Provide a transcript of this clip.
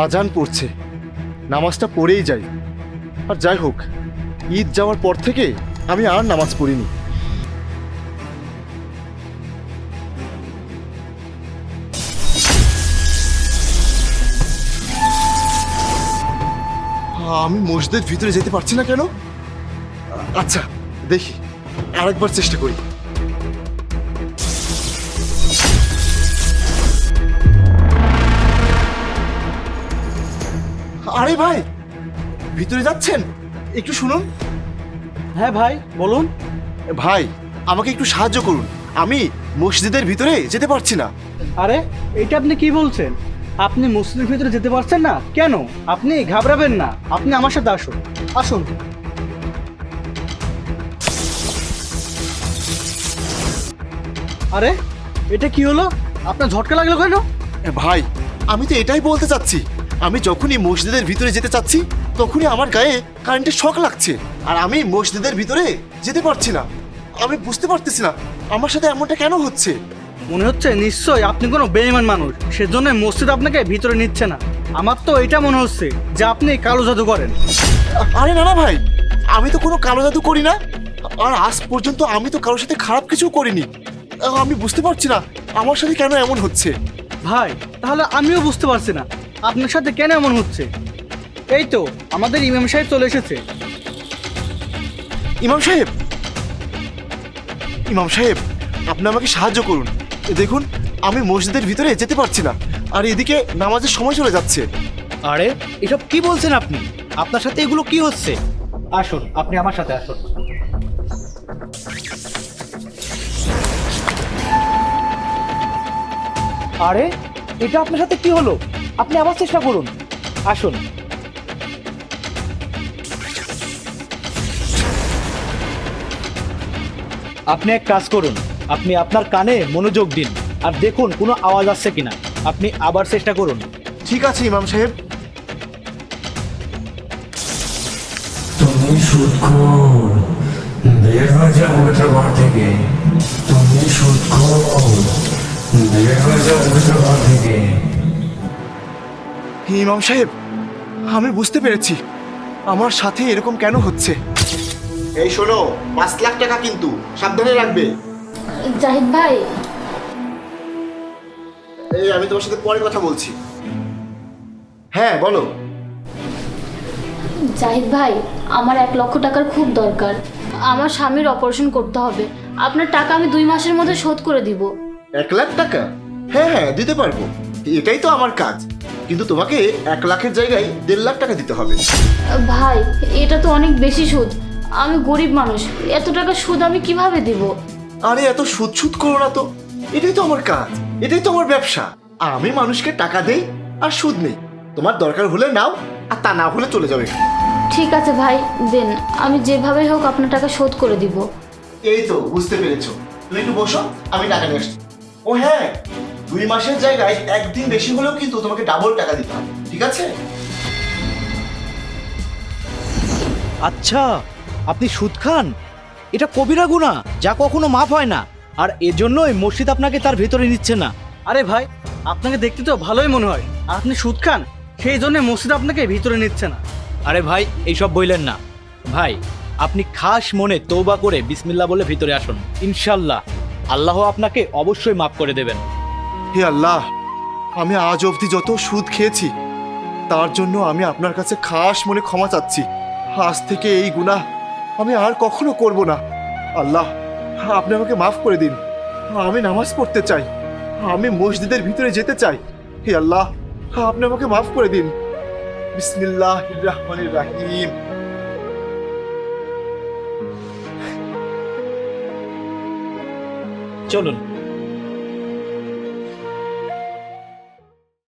আজান পড়ছে। নামাজটা পড়েই যাই। আর যাই হোক, ঈদ যাওয়ার পর থেকে আমি আর নামাজ পড়িনি। আমি মসজিদের ভিতরে যেতে পারছি না কেন? আচ্ছা দেখি, আরেকবার চেষ্টা করি। আরে ভাই ভিতরে যাচ্ছেন? একটু শুনুন। হ্যাঁ ভাই বলুন। ভাই আমাকে একটু সাহায্য করুন। আমি মসজিদের ভিতরে যেতে পারছি না। আরে এটা আপনি কি বলছেন? আপনি মসজিদের ভিতরে যেতে পারছেন না? কেন? আপনি ঘাবড়াবেন না। আপনি আমার সাথে আসুন। আসুন। আরে এটা কি হলো? আপনার ঝটকা লাগল কেন? ভাই আমি তো এটাই বলতে চাচ্ছি। আমি যখনই মসজিদের ভিতরে যেতে চাচ্ছি তখনই আমার গায়ে কারেন্টের শখ লাগছে। আর আমি মসজিদের ভিতরে যেতে পারছি না। আমি বুঝতে পারতেছি না আমার সাথে এমনটা কেন হচ্ছে? মনে হচ্ছে নিশ্চয়ই আপনি কোনো বেইমান মানুষ সেজন্য মসজিদ আপনাকে ভিতরে নিচ্ছে না। আমার তো এটা মনে হচ্ছে যে আপনি কালো জাদু করেন। আরে না না ভাই আমি তো কোনো কালো জাদু করি না। আর আজ পর্যন্ত আমি তো কারোর সাথে খারাপ কিছু করিনি। আমি বুঝতে পারছি না আমার সাথে কেন এমন হচ্ছে? ভাই তাহলে আমিও বুঝতে পারছি না। আপনার সাথে কেন এমন হচ্ছে? এই তো আমাদের ইমাম সাহেব চলে এসেছে। ইমাম সাহেব? ইমাম সাহেব আপনি আমাকে সাহায্য করুন। দেখুন আমি মসজিদের ভিতরে যেতে পারছি না আর এদিকে নামাজের সময় চলে যাচ্ছে। আরে এসব কি বলছেন আপনি? আপনার সাথে এগুলো কি হচ্ছে? আসুন আপনি আমার সাথে আসুন। আরে এটা আপনার সাথে কি হলো? আপনি আবার চেষ্টা করুন। আসুন। আপনি এক কাজ করুন। আপনি আপনার কানে মনোযোগ দিন। আর দেখুন কোনো আওয়াজ আসছে কিনা। আপনি আবার চেষ্টা করুন। ঠিক আছে ইমাম সাহেব। তুমি সুদখোর বের হয়ে যাও ঘর থেকে তুমি সুদখোর থেকে। ইমাম সাহেব আমি বুঝতে পেরেছি। আমার সাথে এরকম কেন হচ্ছে? এই শোনো পাঁচ লাখ টাকা কিন্তু সাবধানে রাখবে। জাহিদ ভাই। এই আমি তোমার সাথে পরে কথা বলছি। হ্যাঁ বলো। জাহিদ ভাই আমার এক লক্ষ টাকার খুব দরকার। আমার স্বামীর অপারেশন করতে হবে। আপনার টাকা আমি দুই মাসের মধ্যে শোধ করে দিব। এক লাখ টাকা? হ্যাঁ হ্যাঁ দিতে পারব। এটাই তো আমার কাজ। কিন্তু তোমাকে এক লাখের জায়গায় দেড় লাখ টাকা দিতে হবে। ভাই এটা তো অনেক বেশি সুদ। আমি গরিব মানুষ। এত টাকা সুদ আমি কীভাবে দিব? আরে এত সুদ সুদ করো না তো। এটাই তো আমার কাজ। এটাই তো আমার ব্যবসা। আমি মানুষকে টাকা দেই আর সুদ নেই। তোমার দরকার হলে নাও আর তা না হলে চলে যাবে। ঠিক আছে ভাই দেন। আমি যেভাবে হোক আপনার টাকা শোধ করে দিব। এই তো বুঝতে পেরেছ। তুমি একটু বসো আমি টাকা নিয়ে আসছি। ও হ্যাঁ দুই মাসের জায়গায় একদিন বেশি হলেও কিন্তু তোমাকে ডাবল টাকা দিতে হবে ঠিক আছে? আচ্ছা আপনি সুদ খান? এটা কবিরা গুণা যা কখনো মাফ হয় না। আর এজন্যই মসজিদ আপনাকে তার ভেতরে নিচ্ছে না। আরে ভাই আপনাকে দেখতে তো ভালোই মনে হয়। আপনি সুদ খান সেই জন্য মসজিদ আপনাকে ভিতরে নিচ্ছে না। আরে ভাই এইসব বললেন না। ভাই আপনি খাস মনে তৌবা করে বিসমিল্লাহ বলে ভিতরে আসুন। ইনশাল্লাহ আল্লাহ আপনাকে অবশ্যই মাফ করে দেবেন। হে আল্লাহ, আমি আজ অবধি যত সুদ খেয়েছি, তার জন্য আমি আপনার কাছে খাস মনে ক্ষমা চাচ্ছি। আজ থেকে এই গুনাহ আমি আর কখনো করব না। আল্লাহ, আপনি আমাকে মাফ করে দিন। আমি নামাজ পড়তে চাই। আমি মসজিদের ভিতরে যেতে চাই। হে আল্লাহ, আপনি আমাকে মাফ করে দিন। বিসমিল্লাহ রাহিম। চলুন